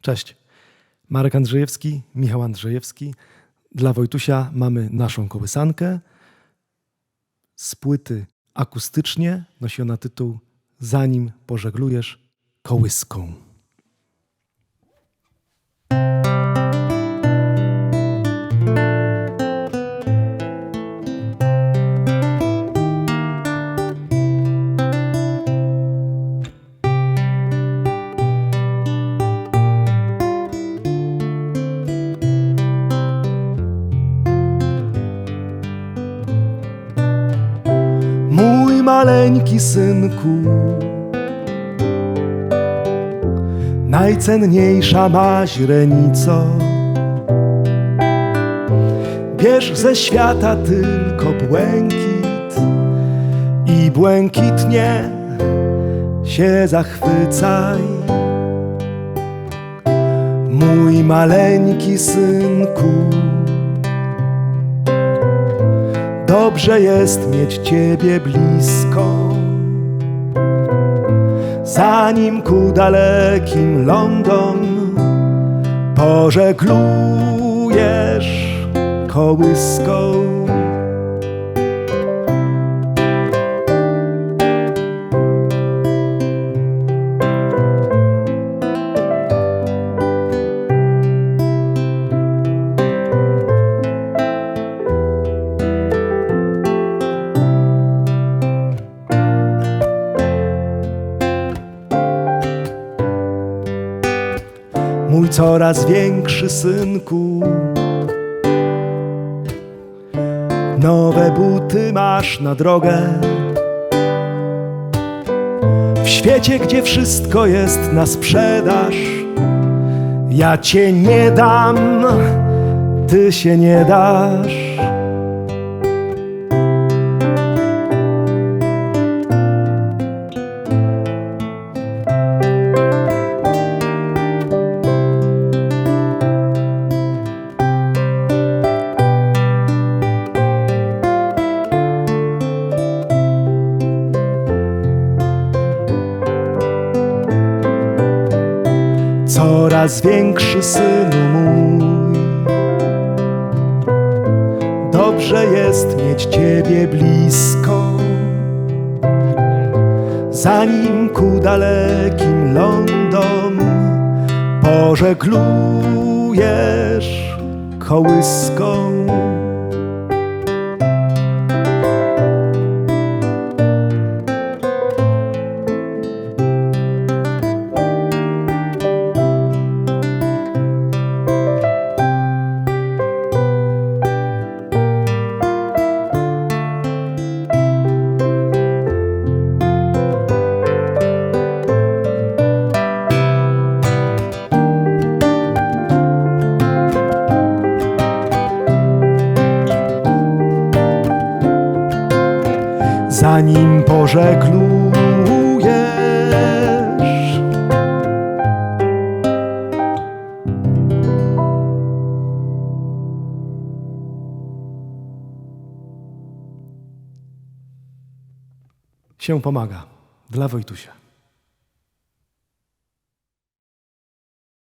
Cześć. Marek Andrzejewski, Michał Andrzejewski. Dla Wojtusia mamy naszą kołysankę. Z płyty akustycznie nosi ona tytuł Zanim pożeglujesz kołyską. Maleńki synku, najcenniejsza ma źrenico. Bierz ze świata tylko błękit i błękitnie się zachwycaj. Mój maleńki synku. Dobrze jest mieć Ciebie blisko, zanim ku dalekim lądom pożeglujesz kołyską. Mój coraz większy synku. Nowe buty masz na drogę. W świecie, gdzie wszystko jest na sprzedaż, ja cię nie dam, ty się nie dasz. Coraz większy synu mój. Dobrze jest mieć Ciebie blisko, zanim ku dalekim lądom pożeglujesz kołyską. Zanim pożeglujesz. Się pomaga dla Wojtusia.